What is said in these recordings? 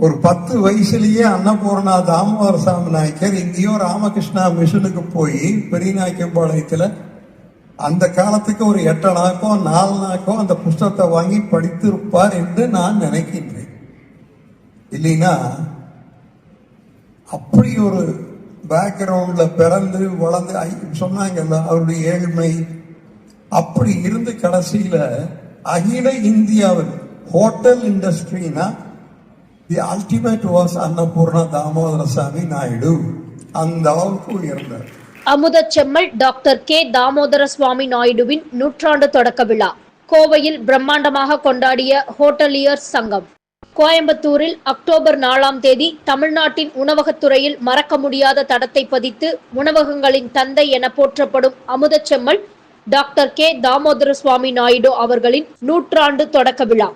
ஒரு பத்து வயசுலயே அன்னபூர்ணா தாமோதர சாமி நாயக்கர் எங்கேயோ ராமகிருஷ்ணா மிஷனுக்கு போய் பெரியநாயக்கம்பாளையத்துல அந்த காலத்துக்கு ஒரு எட்டு நாக்கோ நாலு நாக்கோ அந்த புஸ்தகத்தை வாங்கி படித்திருப்பார் என்று நான் நினைக்கின்றேன். இல்லைன்னா அப்படி ஒரு பேக்ரவுண்டில் பிறந்து வளர்ந்து சொன்னாங்கல்ல அவருடைய ஏழ்மை. அப்படி இருந்து கடைசியில் அகில இந்தியாவில் hotel இண்டஸ்ட்ரினா the ultimate was Annapoorna Damodara Samy Naidu அந்த அளவுக்கு உயர்ந்தார் அமுதச் செம்மல் டாக்டர் கே. தாமோதர சுவாமி நாயுடுவின் நூற்றாண்டு தொடக்க விழா கோவையில் பிரம்மாண்டமாக கொண்டாடிய ஹோட்டலியர்ஸ் சங்கம். கோயம்புத்தூரில் அக்டோபர் நாலாம் தேதி தமிழ்நாட்டின் உணவகத்துறையில் மறக்க முடியாத தடத்தை பதித்து உணவகங்களின் தந்தை என போற்றப்படும் அமுதச்செம்மல் டாக்டர் கே. தாமோதர சுவாமி நாயுடு அவர்களின் நூற்றாண்டு தொடக்க விழா.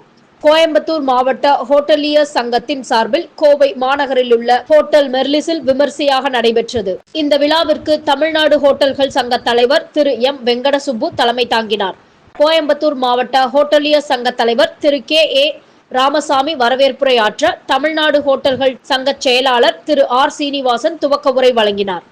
கோயம்புத்தூர் மாவட்ட ஹோட்டலியர் சங்கத்தின் சார்பில் கோவை மாநகரில் உள்ள ஹோட்டல் மெர்லிஸில் விமர்சையாக நடைபெற்றது. இந்த விழாவிற்கு தமிழ்நாடு ஹோட்டல்கள் சங்க தலைவர் திரு எம். வெங்கடசுப்பு தலைமை தாங்கினார். கோயம்புத்தூர் மாவட்ட ஹோட்டலியர் சங்க தலைவர் திரு கே. ஏ. ராமசாமி வரவேற்புரையாற்ற தமிழ்நாடு ஹோட்டல்கள் சங்க செயலாளர் திரு ஆர். சீனிவாசன் துவக்க உரை வழங்கினார்.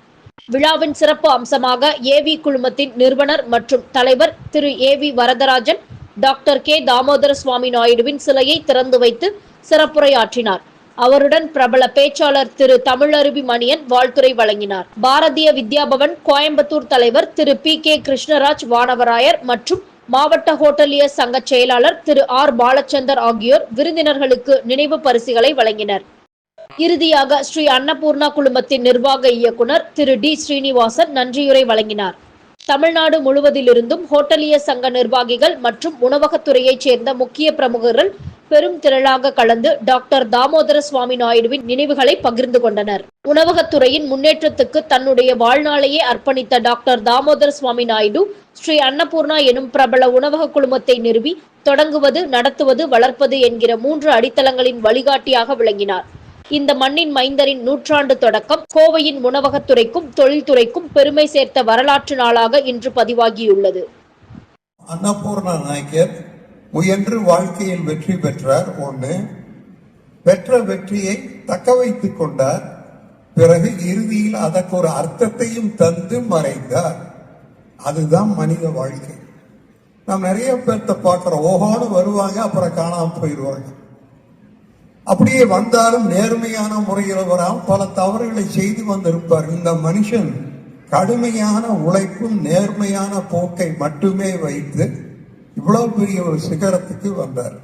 விழாவின் சிறப்பு அம்சமாக ஏவி குழுமத்தின் நிறுவனர் மற்றும் தலைவர் Thiru A. V. Varadarajan doctor K. Damodara Swami நாயுடுவின் சிலையை திறந்து வைத்து சிறப்புரையாற்றினார். அவருடன் பிரபல பேச்சாளர் திரு தமிழருவி மணியன் வாழ்த்துரை வழங்கினார். பாரதிய வித்யாபவன் கோயம்புத்தூர் தலைவர் திரு பி. கே. கிருஷ்ணராஜ் வானவராயர் மற்றும் மாவட்ட ஹோட்டலியர் சங்க செயலாளர் திரு ஆர். பாலச்சந்தர் ஆகியோர் விருந்தினர்களுக்கு நினைவு பரிசுகளை வழங்கினர். இறுதியாக ஸ்ரீ அன்னபூர்ணா குழுமத்தின் நிர்வாக இயக்குனர் திரு டி. ஸ்ரீனிவாசன் நன்றியுரை வழங்கினார். தமிழ்நாடு முழுவதிலிருந்தும் ஹோட்டலியர் சங்க நிர்வாகிகள் மற்றும் உணவகத்துறையைச் சேர்ந்த முக்கிய பிரமுகர்கள் பெரும் திரளாக கலந்து டாக்டர் தாமோதர சுவாமி நாயுடுவின் நினைவுகளை பகிர்ந்து கொண்டனர். உணவகத்துறையின் முன்னேற்றத்துக்கு தன்னுடைய வாழ்நாளையே அர்ப்பணித்த டாக்டர் தாமோதர சுவாமி நாயுடு ஸ்ரீ அன்னபூர்ணா எனும் பிரபல உணவக குழுமத்தை நிறுவி தொடங்குவது நடத்துவது வளர்ப்பது என்கிற மூன்று அடித்தளங்களின் வழிகாட்டியாக விளங்கினார். இந்த மண்ணின் மைந்தரின் நூற்றாண்டு தொடக்கம் கோவையின் உணவகத்துறைக்கும் தொழில்துறைக்கும் பெருமை சேர்த்த வரலாற்று நாளாக இன்று பதிவாகியுள்ளது. அன்னபூர்ணா நாயக்கர் முயன்று வாழ்க்கையில் வெற்றி பெற்றார். ஒன்று பெற்ற வெற்றியை தக்க வைத்துக் கொண்டார். பிறகு இறுதியில் அதற்கு ஒரு அர்த்தத்தையும் தந்து மறைந்தார். அதுதான் மனித வாழ்க்கை. நாம் நிறைய பேர்த்த பார்க்கிறோம். ஓஹோன்னு வருவாங்க அப்புறம் காணாம போயிடுவாங்க. அப்படியே வந்தாலும் நேர்மையான முறையில் வராமல் பல தவறுகளை செய்து வந்திருப்பார். இந்த மனுஷன் கடுமையான உழைப்பும் நேர்மையான போக்கை மட்டுமே வைத்து இவ்வளவு பெரிய ஒரு சிகரத்துக்கு வந்தார்.